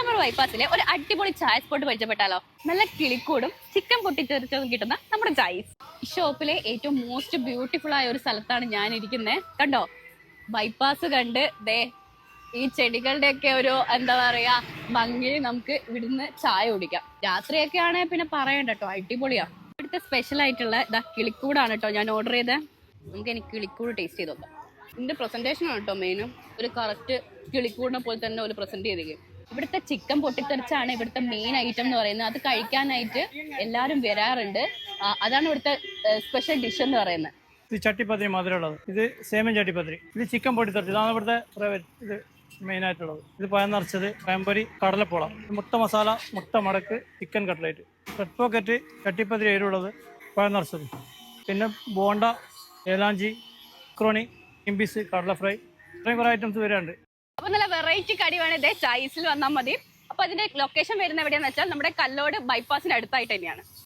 പേരാമ്പ്ര ബൈപ്പാസിലെ ഒരു അടിപൊളി ചായ സ്പോട്ട് പരിചയപ്പെട്ടാലോ? നല്ല കിളിക്കൂടും ചിക്കൻ പൊട്ടിത്തെറിച്ചതും കിട്ടുന്ന നമ്മുടെ ചായസ് ഷോപ്പിലെ ഏറ്റവും മോസ്റ്റ് ബ്യൂട്ടിഫുൾ ആയ ഒരു സ്ഥലത്താണ് ഞാൻ ഇരിക്കുന്നത് കണ്ടോ? ബൈപ്പാസ് കണ്ട് ദേ ഈ ചെടികളുടെ ഒക്കെ ഒരു എന്താ പറയാ ഭംഗി നമുക്ക് ഇവിടുന്ന് ചായ കുടിക്കാം. രാത്രിയൊക്കെ ആണെങ്കിൽ പിന്നെ പറയണ്ട കേട്ടോ അടിപൊളിയാ. ഇവിടുത്തെ സ്പെഷ്യൽ ആയിട്ടുള്ള ഇതാ കിളിക്കൂടാണ് കേട്ടോ ഞാൻ ഓർഡർ ചെയ്തത് നമുക്ക് എനിക്ക് കിളിക്കൂട് ടേസ്റ്റ് ചെയ്ത് നോക്കാം. ഇതിന്റെ പ്രസന്റേഷൻ ആണ് കേട്ടോ മെയിനും ഒരു കറക്റ്റ് കിളിക്കൂടിനെ പോലെ തന്നെ ഒരു പ്രസന്റ് ചെയ്തിരിക്കും. ഇവിടുത്തെ ചിക്കൻ പൊട്ടിത്തെറിച്ചാണ് ഇവിടുത്തെ മെയിൻ ഐറ്റം എന്ന് പറയുന്നത്. അത് കഴിക്കാനായിട്ട് എല്ലാവരും വരാറുണ്ട്. അതാണ് ഇവിടുത്തെ സ്പെഷ്യൽ ഡിഷ് എന്ന് പറയുന്നത്. ഇത് ചട്ടിപ്പത്തിരി മധുരമുള്ളത്. ഇത് സേമൻ ചട്ടിപ്പത്തിരി. ഇത് ചിക്കൻ പൊടി തറച്ചത് ഇതാണ് ഇവിടുത്തെ ഇത് മെയിൻ ആയിട്ടുള്ളത്. ഇത് പഴം നിറച്ചത് പഴംപൊരി കടലപ്പോള. മുട്ട മസാല മുട്ട മടക്ക് chicken cutlet red pocket chattipathiri എരിവുള്ളത് പഴം നിറച്ചത്. പിന്നെ ബോണ്ട ഏലാഞ്ചി ക്രോണി ഇംബീസ് കടല ഫ്രൈ ഇത്രയും കുറേ ഐറ്റംസ് വരാറുണ്ട്. അപ്പൊ നല്ല വെറൈറ്റി കടി വേണം ഇതേ ചൈസിൽ വന്നാൽ മതി. അപ്പൊ അതിന്റെ ലൊക്കേഷൻ വരുന്ന എവിടെയാന്ന് വെച്ചാൽ നമ്മുടെ കല്ലോട് ബൈപ്പാസിന് അടുത്തായിട്ട് തന്നെയാണ്.